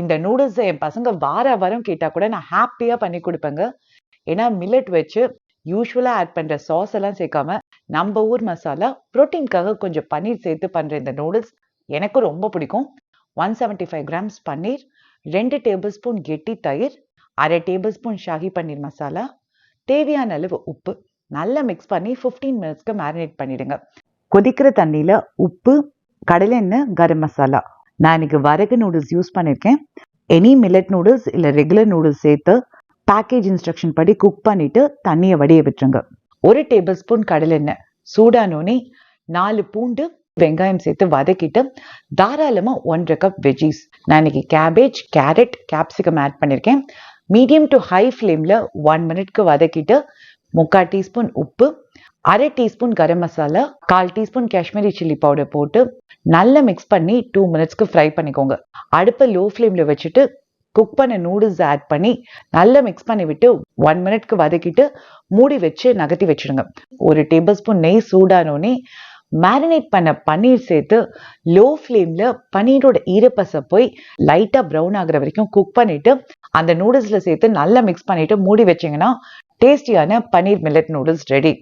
இந்த நூடுல்ஸை என் பசங்க வார வாரம் கேட்டால் கூட நான் ஹாப்பியாக பண்ணி கொடுப்பேங்க. ஏன்னா மில்லட் வச்சு யூஸ்வலாக ஆட் பண்ணுற சாஸ் எல்லாம் சேர்க்காம நம்ம ஊர் மசாலா புரோட்டீன்காக கொஞ்சம் பன்னீர் சேர்த்து பண்ணுற இந்த நூடுல்ஸ் எனக்கு ரொம்ப பிடிக்கும். One seventy five grams paneer ரெண்டு டேபிள் ஸ்பூன் கெட்டி தயிர் அரை டேபிள் ஸ்பூன் ஷாஹி பன்னீர் மசாலா தேவையான அளவு உப்பு. நல்லா மிக்ஸ் பண்ணி ஃபிஃப்டீன் மினிட்ஸ்க்கு மேரினேட் பண்ணிடுங்க. கொதிக்கிற தண்ணியில் உப்பு கடலெண்ணெய் கரம் மசாலா நான் இன்னைக்கு வரகு நூடுல்ஸ் யூஸ் பண்ணியிருக்கேன் எனி மில்லட் நூடுல்ஸ் இல்லை ரெகுலர் நூடுல்ஸ் சேர்த்து பேக்கேஜ் இன்ஸ்ட்ரக்ஷன் படி குக் பண்ணிட்டு தண்ணியை வடிய விட்டுருங்க. ஒரு டேபிள் ஸ்பூன் கடலெண்ணெய் சூடானோனே நாலு பூண்டு வெங்காயம் சேர்த்து வதக்கிட்டு தாராளமா ஒன்றரை கப் வெஜ்ஜீஸ் நான் இன்னைக்கு கேபேஜ் கேரட் கேப்சிகம் ஆட் பண்ணியிருக்கேன் மீடியம் டு ஹை ஃப்ளேமில் ஒன் மினிட்க்கு வதக்கிட்டு முக்கால் டீஸ்பூன் உப்பு அரை டீஸ்பூன் கரம் மசாலா கால் டீஸ்பூன் காஷ்மீரி சில்லி பவுடர் போட்டு நல்லா மிக்ஸ் பண்ணி டூ மினிட்ஸ்க்கு ஃப்ரை பண்ணிக்கோங்க. அடுப்பை லோ ஃப்ளேமில் வச்சுட்டு குக் பண்ண நூடுல்ஸ் ஆட் பண்ணி நல்லா மிக்ஸ் பண்ணி விட்டு ஒன் மினிட்க்கு வதக்கிட்டு மூடி வச்சு நகர்த்தி வச்சிடுங்க. ஒரு டேபிள் ஸ்பூன் நெய் சூடானோடனே மேரினேட் பண்ண பன்னீர் சேர்த்து லோ ஃப்ளேமில் பன்னீரோட ஈரப்பசை போய் லைட்டாக ப்ரௌன் ஆகுற வரைக்கும் குக் பண்ணிட்டு அந்த நூடுல்ஸில் சேர்த்து நல்லா மிக்ஸ் பண்ணிட்டு மூடி வச்சிங்கன்னா டேஸ்டியான பன்னீர் மில்லட் நூடுல்ஸ் ரெடி